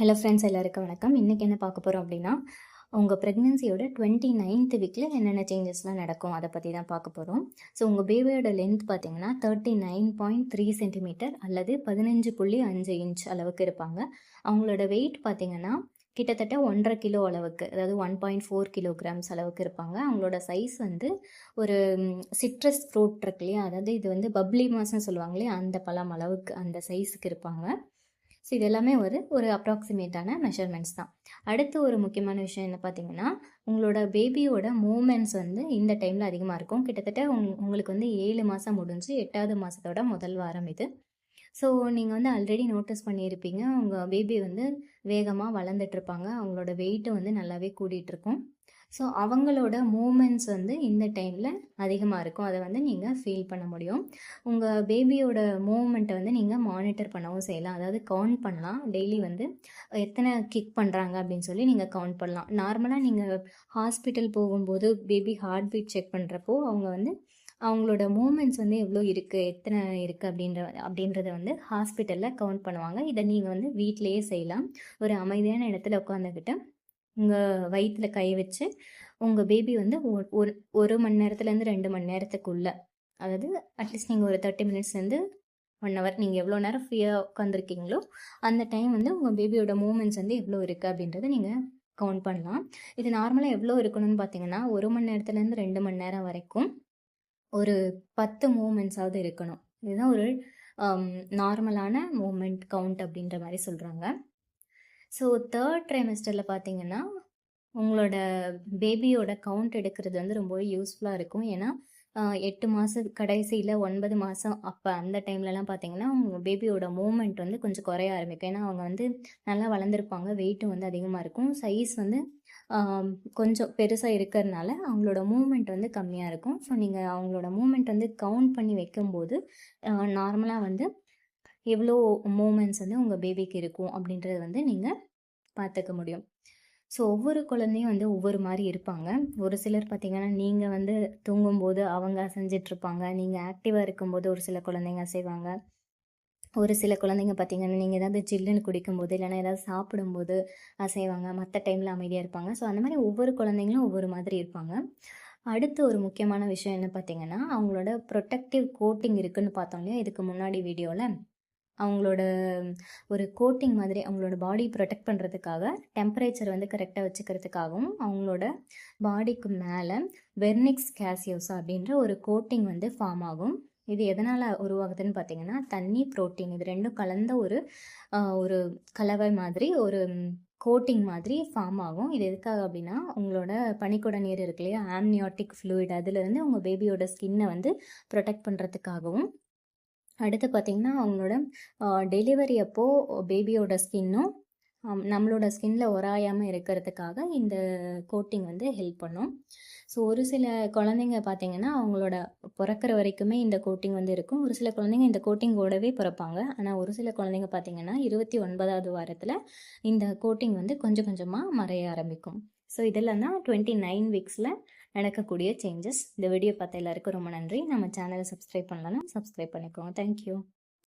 Hello friends எல்லாருக்கும் வணக்கம். இன்றைக்கி என்ன பார்க்க போகிறோம் அப்படின்னா உங்கள் ப்ரெக்னென்சியோட டுவெண்ட்டி நைன்த் வீக்கில் என்னென்ன சேஞ்சஸ்லாம் நடக்கும் அதை பற்றி தான் பார்க்க போகிறோம் ஸோ உங்கள் பேபியோட லென்த் பார்த்தீங்கன்னா thirty nine point three centimetre அல்லது பதினஞ்சு புள்ளி அஞ்சு இன்ச் அளவுக்கு இருப்பாங்க. அவங்களோட வெயிட் பார்த்தீங்கன்னா கிட்டத்தட்ட ஒன்றரை கிலோ அளவுக்கு அதாவது ஒன் பாயிண்ட் ஃபோர் கிலோகிராம்ஸ் அளவுக்கு இருப்பாங்க. அவங்களோட சைஸ் வந்து ஒரு சிட்ரஸ் ஃப்ரூட் இருக்கு இல்லையா? அதாவது இது வந்து பப்ளி மாசம் சொல்லுவாங்க இல்லையா? அந்த பழம் அளவுக்கு அந்த சைஸுக்கு இருப்பாங்க. ஸோ இது எல்லாமே ஒரு ஒரு அப்ராக்சிமேட்டான மெஷர்மெண்ட்ஸ் தான். அடுத்து ஒரு முக்கியமான விஷயம் என்ன பார்த்தீங்கன்னா உங்களோட பேபியோட மூமெண்ட்ஸ் வந்து இந்த டைமில் அதிகமாக இருக்கும். கிட்டத்தட்ட உங் உங்களுக்கு வந்து ஏழு மாதம் முடிஞ்சு எட்டாவது மாதத்தோட முதல் வாரம் இது. ஸோ நீங்கள் வந்து ஆல்ரெடி நோட்டீஸ் பண்ணியிருப்பீங்க. உங்கள் பேபி வந்து வேகமாக வளர்ந்துட்டுருப்பாங்க அவங்களோட வெயிட்டும் வந்து நல்லாவே கூடிகிட்ருக்கும் ஸோ அவங்களோட மூமெண்ட்ஸ் வந்து இந்த டைமில் அதிகமாக இருக்கும் அதை வந்து நீங்கள் ஃபீல் பண்ண முடியும். உங்கள் பேபியோட மூமெண்ட்டை வந்து நீங்கள் மானிட்டர் பண்ணவும் செய்யலாம். அதாவது கவுண்ட் பண்ணலாம். டெய்லி வந்து எத்தனை கிக் பண்ணுறாங்க அப்படின்னு சொல்லி நீங்கள் கவுண்ட் பண்ணலாம். நார்மலாக நீங்கள் ஹாஸ்பிட்டல் போகும்போது பேபி ஹார்ட் பீட் செக் பண்ணுறப்போ அவங்க வந்து அவங்களோட மூமெண்ட்ஸ் வந்து எவ்வளோ இருக்குது எத்தனை இருக்குது அப்படின்ற அப்படின்றத வந்து ஹாஸ்பிட்டலில் கவுண்ட் பண்ணுவாங்க. இதை நீங்கள் வந்து வீட்டிலையே செய்யலாம். ஒரு அமைதியான இடத்துல உட்காந்துக்கிட்டு உங்கள் வயிற்றில் கை வச்சு உங்கள் பேபி வந்து ஒரு ஒரு மணி நேரத்துலேருந்து ரெண்டு மணி நேரத்துக்குள்ளே அதாவது அட்லீஸ்ட் நீங்கள் ஒரு தேர்ட்டி மினிட்ஸ்லேருந்து ஒன் ஹவர் நீங்கள் எவ்வளோ நேரம் ஃப்ரீயாக உட்காந்துருக்கீங்களோ அந்த டைம் வந்து உங்கள் பேபியோட மூமெண்ட்ஸ் வந்து எவ்வளோ இருக்குது அப்படின்றத நீங்கள் கவுண்ட் பண்ணலாம். இது நார்மலாக எவ்வளோ இருக்கணும்னு பார்த்தீங்கன்னா ஒரு மணி நேரத்துலேருந்து ரெண்டு மணி நேரம் வரைக்கும் ஒரு பத்து மூமெண்ட்ஸாவது இருக்கணும். இதுதான் ஒரு நார்மலான மூமெண்ட் கவுண்ட் அப்படின்ற மாதிரி சொல்கிறாங்க ஸோ தேர்ட் ட்ரைமஸ்டரில் பார்த்தீங்கன்னா உங்களோட பேபியோட கவுண்ட் எடுக்கிறது வந்து ரொம்பவே யூஸ்ஃபுல்லாக இருக்கும். ஏன்னா எட்டு மாதம் கடைசியில் ஒன்பது மாதம் அப்போ அந்த டைம்லலாம் பார்த்தீங்கன்னா உங்கள் பேபியோட மூமெண்ட் வந்து கொஞ்சம் குறைய ஆரம்பிக்கும். ஏன்னா அவங்க வந்து நல்லா வளர்ந்துருப்பாங்க வெயிட்டும் வந்து அதிகமாக இருக்கும். சைஸ் வந்து கொஞ்சம் பெருசாக இருக்கிறதுனால அவங்களோட மூமெண்ட் வந்து கம்மியாக இருக்கும். ஸோ நீங்கள் அவங்களோட மூமெண்ட் வந்து கவுண்ட் பண்ணி வைக்கும்போது நார்மலாக வந்து எவ்வளோ மூமெண்ட்ஸ் வந்து உங்கள் பேபிக்கு இருக்கும் அப்படின்றத வந்து நீங்கள் பார்த்துக்க முடியும். ஸோ ஒவ்வொரு குழந்தையும் வந்து ஒவ்வொரு மாதிரி இருப்பாங்க. ஒரு சிலர் பார்த்திங்கன்னா நீங்கள் வந்து தூங்கும்போது அவங்க செஞ்சிட்ருப்பாங்க நீங்கள் ஆக்டிவாக இருக்கும்போது ஒரு சில குழந்தைங்க அசைவாங்க. ஒரு சில குழந்தைங்க பார்த்தீங்கன்னா நீங்கள் ஏதாவது ஜில்லுன்னு குடிக்கும்போது இல்லைனா ஏதாவது சாப்பிடும்போது அசைவாங்க. மற்ற டைமில் அமைதியாக இருப்பாங்க. ஸோ அந்த மாதிரி ஒவ்வொரு குழந்தைங்களும் ஒவ்வொரு மாதிரி இருப்பாங்க. அடுத்து ஒரு முக்கியமான விஷயம் என்ன பார்த்தீங்கன்னா அவங்களோட ப்ரொட்டக்டிவ் கோட்டிங் இருக்குதுன்னு பார்த்தோம் இல்லையா? இதுக்கு முன்னாடி வீடியோவில் அவங்களோட ஒரு கோட்டிங் மாதிரி அவங்களோட பாடி ப்ரொடெக்ட் பண்ணுறதுக்காக டெம்பரேச்சர் வந்து கரெக்டாக வச்சுக்கிறதுக்காகவும் அவங்களோட பாடிக்கு மேலே வெர்னிக்ஸ் கேசியோஸா அப்படின்ற ஒரு கோட்டிங் வந்து ஃபார்ம் ஆகும். இது எதனால் உருவாகுதுன்னு பார்த்தீங்கன்னா தண்ணி ப்ரோட்டீன் இது ரெண்டும் கலந்த ஒரு ஒரு கலவை மாதிரி ஒரு கோட்டிங் மாதிரி ஃபார்ம் ஆகும். இது எதுக்காக அப்படின்னா உங்களோட பனிக்கூட நீர் இருக்கு இல்லையா ஆம்னியாட்டிக் ஃப்ளூயிட் அதுலேருந்து உங்கள் பேபியோட ஸ்கின்னை வந்து ப்ரொடெக்ட் பண்ணுறதுக்காகவும் அடுத்து பார்த்திங்கன்னா அவங்களோட டெலிவரி அப்போது பேபியோட ஸ்கின்னும் நம்மளோட ஸ்கின்ல உராயாமல் இருக்கிறதுக்காக இந்த கோட்டிங் வந்து ஹெல்ப் பண்ணும். ஸோ ஒரு சில குழந்தைங்க பார்த்தீங்கன்னா அவங்களோட பிறக்கிற வரைக்குமே இந்த கோட்டிங் வந்து இருக்கும். ஒரு சில குழந்தைங்க இந்த கோட்டிங்கோடவே பிறப்பாங்க. ஆனால் ஒரு சில குழந்தைங்க பார்த்தீங்கன்னா இருபத்தி ஒன்பதாவது வாரத்தில் இந்த கோட்டிங் வந்து கொஞ்சம் கொஞ்சமாக மறைய ஆரம்பிக்கும். ஸோ இதெல்லாம் தான் டுவெண்ட்டி நைன் வீக்ஸில் நடக்கக்கூடிய சேஞ்சஸ் இந்த வீடியோ பார்த்த எல்லாருக்கும் ரொம்ப நன்றி. நம்ம சேனலை சப்ஸ்கிரைப் பண்ணலன்னா சப்ஸ்கிரைப் பண்ணிக்கோங்க. தேங்க்யூ